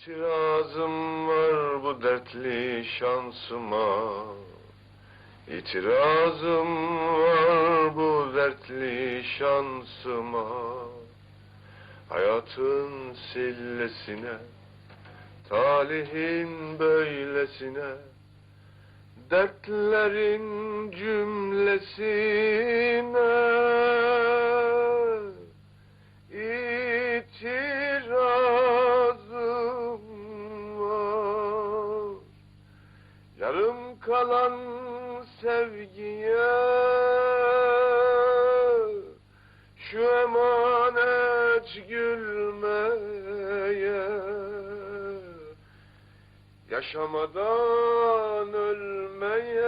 İtirazım var bu dertli şansıma. İtirazım var bu dertli şansıma. Hayatın sillesine Talihin böylesine Dertlerin cümlesine kalan sevgiye. Şu emanet gülmeye. Yaşamadan ölmeye